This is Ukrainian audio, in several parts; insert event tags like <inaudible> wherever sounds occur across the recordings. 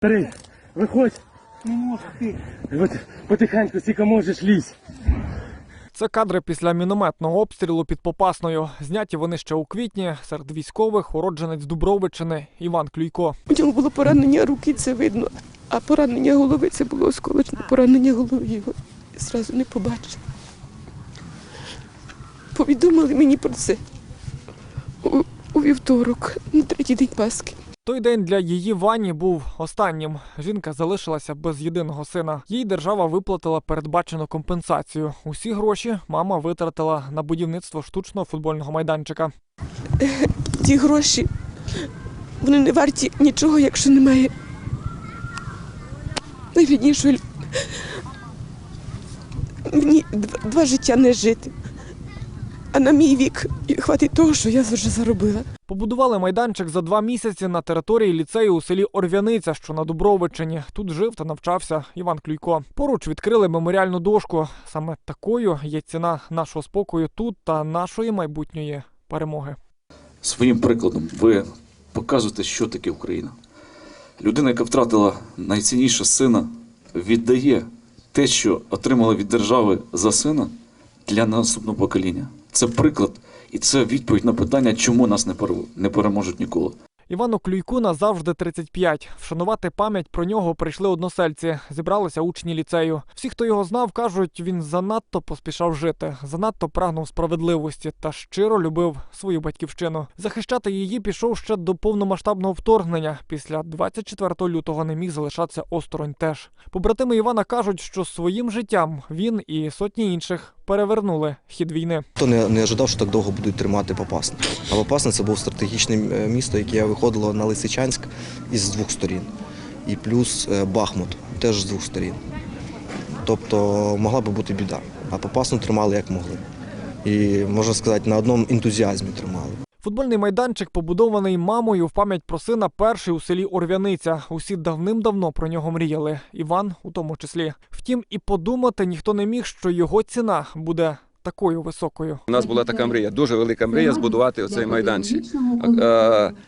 Старий, виходь, Не можу ти. потихеньку, скільки можеш лізь. Це кадри після мінометного обстрілу під Попасною. Зняті вони ще у квітні серед військових, уродженець Дубровичини Іван Клюйко. У нього було поранення руки, це видно. А поранення голови це було осколочне поранення голови. Його зразу не побачив. Повідомили мені про це у, у вівторок, на третій день Пасхи. Той день для її Вані був останнім. Жінка залишилася без єдиного сина. Їй держава виплатила передбачену компенсацію. Усі гроші мама витратила на будівництво штучного футбольного майданчика. <laughs> Ті гроші вони не варті нічого, якщо немає найріднішої. Мені два життя не жити. А на мій вік і хватить того, що я вже заробила. Побудували майданчик за два місяці на території ліцею у селі Орвяниця, що на Дубровичині. Тут жив та навчався Іван Клюйко. Поруч відкрили меморіальну дошку. Саме такою є ціна нашого спокою тут та нашої майбутньої перемоги. Своїм прикладом ви показуєте, що таке Україна. Людина, яка втратила найцінніше сина, віддає те, що отримала від держави за сина для наступного покоління. Це приклад і це відповідь на питання, чому нас не не переможуть ніколи. Івану Клюйку назавжди 35. Вшанувати пам'ять про нього прийшли односельці. Зібралися учні ліцею. Всі, хто його знав, кажуть, він занадто поспішав жити, занадто прагнув справедливості та щиро любив свою батьківщину. Захищати її пішов ще до повномасштабного вторгнення. Після 24 лютого не міг залишатися осторонь теж. Побратими Івана кажуть, що своїм життям він і сотні інших перевернули хід війни. Хто не, не ожидав, що так довго будуть тримати Попасне. А Попасне це був стратегічне е, місто, яке виходило на Лисичанськ із двох сторін. І плюс е, Бахмут теж з двох сторін. Тобто могла би бути біда. А Попасну тримали як могли. І можна сказати, на одному ентузіазмі тримали. Футбольний майданчик побудований мамою в пам'ять про сина перший у селі Орвяниця. Усі давним-давно про нього мріяли. Іван у тому числі. Втім, і подумати ніхто не міг, що його ціна буде такою високою. У нас була така мрія, дуже велика мрія збудувати оцей майданчик.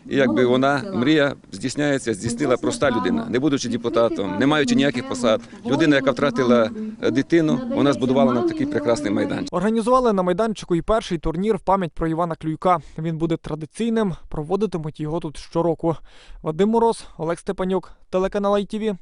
І якби вона мрія здійсняється, здійснила проста людина, не будучи депутатом, не маючи ніяких посад. Людина, яка втратила е, дитину, вона збудувала нам такий прекрасний майданчик. Організували на майданчику і перший турнір в пам'ять про Івана Клюйка. Він буде традиційним, проводитимуть його тут щороку. Вадим Мороз, Олег Степанюк, телеканал ITV.